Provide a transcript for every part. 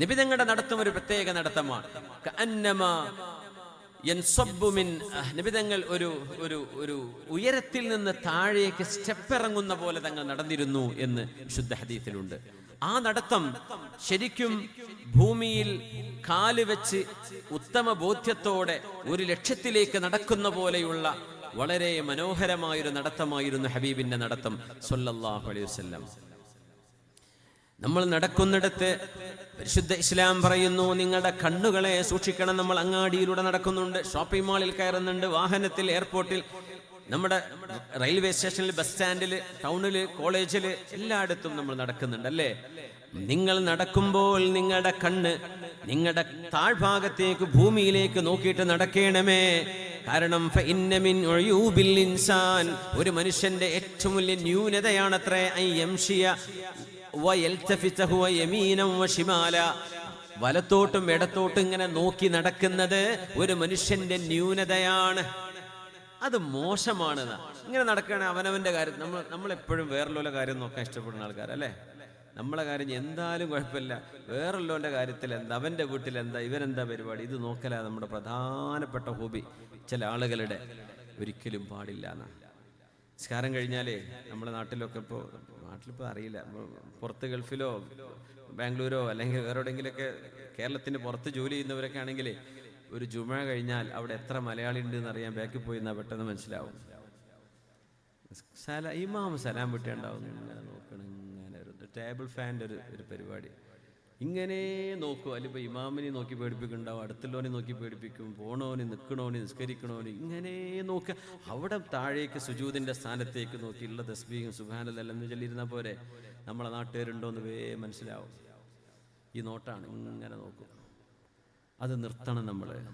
നിബിതങ്ങളുടെ നടത്തം ഒരു പ്രത്യേക നടത്തമാണ്. നിബിതങ്ങൾ ഒരു ഒരു ഒരു ഉയരത്തിൽ നിന്ന് താഴേക്ക് സ്റ്റെപ്പ് ഇറങ്ങുന്ന പോലെ തങ്ങൾ നടന്നിരുന്നു എന്ന് ശുദ്ധ ഹദീത്തിലുണ്ട് ആ നടത്തം ശരിക്കും ഭൂമിയിൽ കാൽ വെച്ച് ഉത്തമ ബോധ്യത്തോടെ ഒരു ലക്ഷ്യത്തിലേക്ക് നടക്കുന്ന പോലെയുള്ള വളരെ മനോഹരമായൊരു നടത്തമായിരുന്നു ഹബീബിന്റെ നടത്തം. സൊല്ലാഹു അലൈഹി വസല്ലം. നമ്മൾ നടക്കുന്നിടത്ത് പരിശുദ്ധ ഇസ്ലാം പറയുന്നു നിങ്ങളുടെ കണ്ണുകളെ സൂക്ഷിക്കണം നമ്മൾ അങ്ങാടിയിലൂടെ നടക്കുന്നുണ്ട് ഷോപ്പിംഗ് മാളിൽ കയറുന്നുണ്ട് വാഹനത്തിൽ എയർപോർട്ടിൽ നമ്മുടെ റെയിൽവേ സ്റ്റേഷനിൽ ബസ് സ്റ്റാൻഡിൽ ടൗണിൽ കോളേജിൽ എല്ലായിടത്തും നമ്മൾ നടക്കുന്നുണ്ട് അല്ലേ? നിങ്ങൾ നടക്കുമ്പോൾ നിങ്ങളുടെ കണ്ണ് നിങ്ങളുടെ താഴ്ഭാഗത്തേക്ക് ഭൂമിയിലേക്ക് നോക്കിയിട്ട് നടക്കണമേ. കാരണം ഇൻസാൻ. ഒരു മനുഷ്യന്റെ ഏറ്റവും വലിയ ന്യൂനതയാണത്രേ ഐ യംഷിയ. വലത്തോട്ടും ഇടത്തോട്ടും ഇങ്ങനെ നോക്കി നടക്കുന്നത് ഒരു മനുഷ്യന്റെ ന്യൂനതയാണ്. അത് മോശമാണ് ഇങ്ങനെ നടക്കുകയാണ് അവനവന്റെ കാര്യം. നമ്മൾ നമ്മൾ എപ്പോഴും വേറെല്ലോലെ കാര്യം നോക്കാൻ ഇഷ്ടപ്പെടുന്ന ആൾക്കാരല്ലേ നമ്മളെ കാര്യം എന്തായാലും കുഴപ്പമില്ല. വേറെല്ലോന്റെ കാര്യത്തിൽ എന്താ? അവന്റെ വീട്ടിൽ എന്താ? ഇവരെന്താ പരിപാടി? ഇത് നോക്കലാ നമ്മുടെ പ്രധാനപ്പെട്ട ഹോബി. ചില ആളുകളുടെ ഒരിക്കലും പാടില്ല എന്നാ നിസ്കാരം കഴിഞ്ഞാലേ നമ്മുടെ നാട്ടിലൊക്കെ ഇപ്പോൾ നാട്ടിലിപ്പോൾ അറിയില്ല. പുറത്ത് ഗൾഫിലോ ബാംഗ്ലൂരോ അല്ലെങ്കിൽ വേറെ എവിടെയെങ്കിലുമൊക്കെ കേരളത്തിന് പുറത്ത് ജോലി ചെയ്യുന്നവരൊക്കെ ആണെങ്കിൽ ഒരു ജുമ കഴിഞ്ഞാൽ അവിടെ എത്ര മലയാളി ഉണ്ട് എന്ന് അറിയാൻ ബാക്കിൽ പോയി എന്നാൽ പെട്ടെന്ന് മനസ്സിലാവും. സല ഇമാം സലാം വിട്ടേണ്ടാവും നോക്കണം ഇങ്ങനെ ഒരു ടേബിൾ ഫാന്റെ ഒരു ഒരു പരിപാടി. ഇങ്ങനെ നോക്കും. അല്ലെങ്കിൽ ഇമാമിനെ നോക്കി പേടിപ്പിക്കുന്നുണ്ടാവും അടുത്തുള്ളവനെ നോക്കി പേടിപ്പിക്കും. പോണോന് നിൽക്കണോന് നിസ്കരിക്കണോന് ഇങ്ങനെ നോക്കുക. അവിടെ താഴേക്ക് സുജൂതിന്റെ സ്ഥാനത്തേക്ക് നോക്കി ഉള്ള തസ്ബീഹും സുഖാനതെല്ലാം എന്ന് ചൊല്ലിയിരുന്നാൽ പോരെ? നമ്മളെ നാട്ടുകാരുണ്ടോ എന്ന് വേ മനസ്സിലാവും. ഈ നോട്ടാണ് ഇങ്ങനെ നോക്കും. അത് നിർത്തണം നമ്മൾ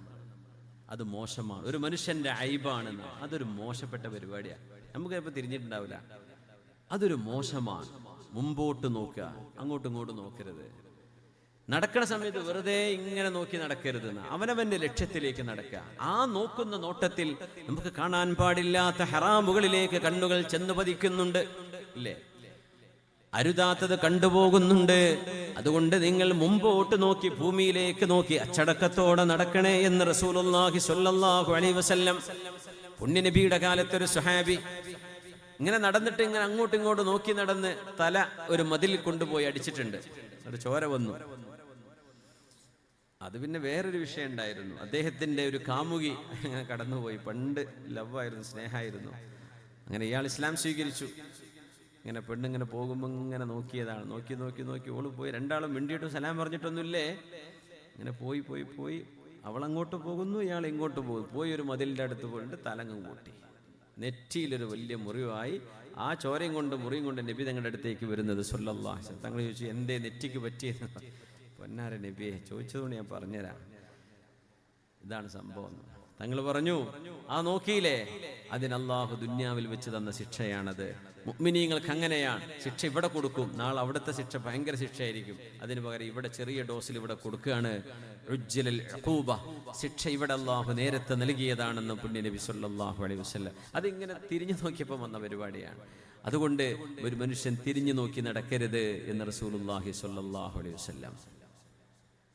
അത് മോശമാണ്. ഒരു മനുഷ്യന്റെ ഐബാണെന്ന് അതൊരു മോശപ്പെട്ട പരിപാടിയാണ് നമുക്ക് ചിലപ്പോൾ തിരിഞ്ഞിട്ടുണ്ടാവില്ല. അതൊരു മോശമാണ്. മുമ്പോട്ട് നോക്കുക. അങ്ങോട്ടും ഇങ്ങോട്ടും നോക്കരുത്. നടക്കുന്ന സമയത്ത് വെറുതെ ഇങ്ങനെ നോക്കി നടക്കരുത്. അവനവന്റെ ലക്ഷ്യത്തിലേക്ക് നടക്കുക. ആ നോക്കുന്ന നോട്ടത്തിൽ നമുക്ക് കാണാൻ പാടില്ലാത്ത ഹറാമുകളിലേക്ക് കണ്ണുകൾ ചെന്നു പതിക്കുന്നുണ്ട്. ഇല്ലേ? അരുതാത്തത് കണ്ടുപോകുന്നുണ്ട്. അതുകൊണ്ട് നിങ്ങൾ മുമ്പോട്ട് നോക്കി ഭൂമിയിലേക്ക് നോക്കി അച്ചടക്കത്തോടെ നടക്കണേ എന്ന് റസൂലുള്ളാഹി സ്വല്ലല്ലാഹു അലൈഹി വസല്ലം പുണ്യനബിയുടെ കാലത്തൊരു സുഹാബി ഇങ്ങനെ നടന്നിട്ട് ഇങ്ങനെ അങ്ങോട്ടും ഇങ്ങോട്ടും നോക്കി നടന്ന് തല ഒരു മതിൽ കൊണ്ടുപോയി അടിച്ചിട്ടുണ്ട്. ചോര വന്നു. അത് പിന്നെ വേറൊരു വിഷയം ഉണ്ടായിരുന്നു. അദ്ദേഹത്തിന്റെ ഒരു കാമുകി ഇങ്ങനെ കടന്നുപോയി. പണ്ട് ലവായിരുന്നു സ്നേഹമായിരുന്നു അങ്ങനെ ഇയാൾ ഇസ്ലാം സ്വീകരിച്ചു. ഇങ്ങനെ പെണ്ണിങ്ങനെ പോകുമ്പോൾ ഇങ്ങനെ നോക്കിയതാണ്. നോക്കി നോക്കി നോക്കി ഓൾ പോയി. രണ്ടാളും മിണ്ടിയിട്ട് സലാം പറഞ്ഞിട്ടൊന്നുമില്ലേ? ഇങ്ങനെ പോയി പോയി പോയി. അവൾ അങ്ങോട്ട് പോകുന്നു ഇയാൾ ഇങ്ങോട്ട് പോകുന്നു. പോയി ഒരു മതിലിന്റെ അടുത്ത് പോയിട്ട് തലങ്ങും കൂട്ടി. നെറ്റിയിലൊരു വലിയ മുറിവായി. ആ ചോരയും കൊണ്ട് മുറിയും കൊണ്ട് നബി തങ്ങളുടെ അടുത്തേക്ക് വരുന്നത് സൊല്ലാ തങ്ങൾ ചോദിച്ചു എന്തേ നെറ്റിക്ക് പറ്റിയെന്ന്? പൊന്നാര നബിയെ ചോദിച്ചതുകൊണ്ട് ഞാൻ പറഞ്ഞുതരാം. ഇതാണ് സംഭവം. തങ്ങൾ പറഞ്ഞു ആ നോക്കിയില്ലേ? അതിന് ദുന്യാവിൽ വെച്ച് തന്ന ശിക്ഷയാണത്. മുഗ്മിനീങ്ങൾക്ക് അങ്ങനെയാണ്. ശിക്ഷ ഇവിടെ കൊടുക്കും. നാളെ അവിടുത്തെ ശിക്ഷ ഭയങ്കര ശിക്ഷയായിരിക്കും. അതിന് പകരം ഇവിടെ ചെറിയ ഡോസിൽ ഇവിടെ കൊടുക്കുകയാണ്. ശിക്ഷ ഇവിടെ അള്ളാഹു നേരത്തെ നൽകിയതാണെന്ന് പുണ്യ നബി സല്ലല്ലാഹു അലൈഹി വസല്ലം. അതിങ്ങനെ തിരിഞ്ഞു നോക്കിയപ്പോൾ വന്ന പരിപാടിയാണ്. അതുകൊണ്ട് ഒരു മനുഷ്യൻ തിരിഞ്ഞു നോക്കി നടക്കരുത് എന്ന് റസൂലുള്ളാഹി സല്ലാഹു അലൈഹി വസല്ലം